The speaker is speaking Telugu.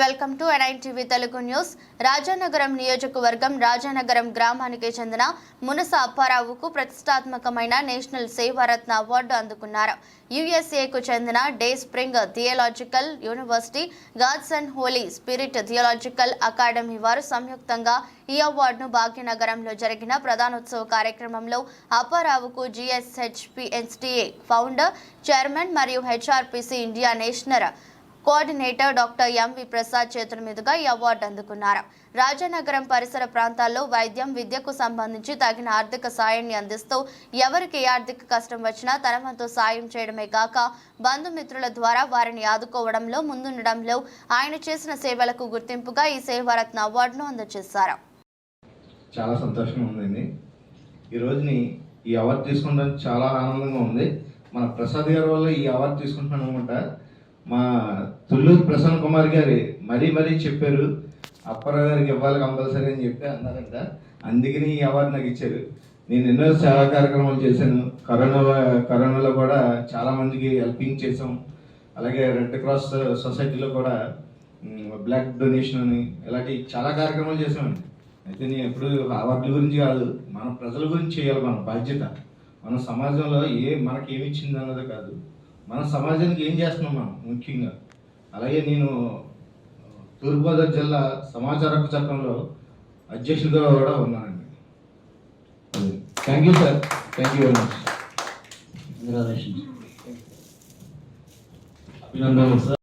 Nine TV Telugu news. Rajanagaram నియోజకవర్గం రాజానగరం గ్రామానికి చెందిన మునస అప్పారావుకు ప్రతిష్టాత్మకమైన నేషనల్ సేవారత్న అవార్డు అందుకున్నారు. యుఎస్ఏకు చెందిన dayspring theological university God's and holy spirit theological academy వారు సంయుక్తంగా ఈ అవార్డును భాగ్యనగరంలో జరిగిన ప్రధానోత్సవ కార్యక్రమంలో అప్పారావుకు జిఎస్హెచ్పిఎన్స్టీఏ ఫౌండర్ చైర్మన్ మరియు HRPC India national coordinator doctor MV Prasad చేతుల మీదుగా ఈ అవార్డు అందుకున్నారు. రాజానగరం పరిసర ప్రాంతాల్లో వైద్యం విద్యకు సంబంధించి తగిన ఆర్థిక సాయాన్ని అందిస్తూ ఎవరికి ఏ ఆర్థిక కష్టం వచ్చినా తన వంతు సాయం చేయడమే కాక బంధుమిత్రుల ద్వారా వారిని ఆదుకోవడంలో ముందుండడంలో ఆయన చేసిన సేవలకు గుర్తింపుగా ఈ సేవారత్న అవార్డును అందజేశారు. చాలా సంతోషంగా ఉందండి ఈ రోజుని ఈ అవార్డు తీసుకుంటాం చాలా ఆనందంగా ఉంది. మన ప్రసాద్ గారి వల్ల ఈ అవార్డు తీసుకుంటున్నాను అనమాట మా తుళ్ళూరు ప్రసన్న కుమార్ గారి మరీ మరీ చెప్పారు. అప్పారావు గారికి ఇవ్వాలి కంపల్సరీ అని చెప్పి అన్నారంట. అందుకని ఈ అవార్డు నాకు ఇచ్చారు. నేను ఎన్నో సేవా కార్యక్రమాలు చేశాను. కరోనా కరోనాలో కూడా చాలా మందికి హెల్పింగ్ చేసాం అలాగే రెడ్ క్రాస్ సొసైటీలో కూడా బ్లడ్ డొనేషన్ అని ఇలాంటి చాలా కార్యక్రమాలు చేసామండి అయితే నేను ఎప్పుడు అవార్డుల గురించి కాదు మన ప్రజల గురించి చేయాలి మన బాధ్యత. మన సమాజంలో ఏ మనకి ఏమి ఇచ్చింది అన్నది కాదు. మన సమాజానికి ఏం చేస్తున్నాం మనం ముఖ్యంగా? అలాగే నేను తూర్పుగోదావరి జిల్లా సమాచార హక్కు చట్టంలో అధ్యక్షుడిగా కూడా ఉన్నానండి. Thank you sir. Thank you very much. అభినందనలు సార్.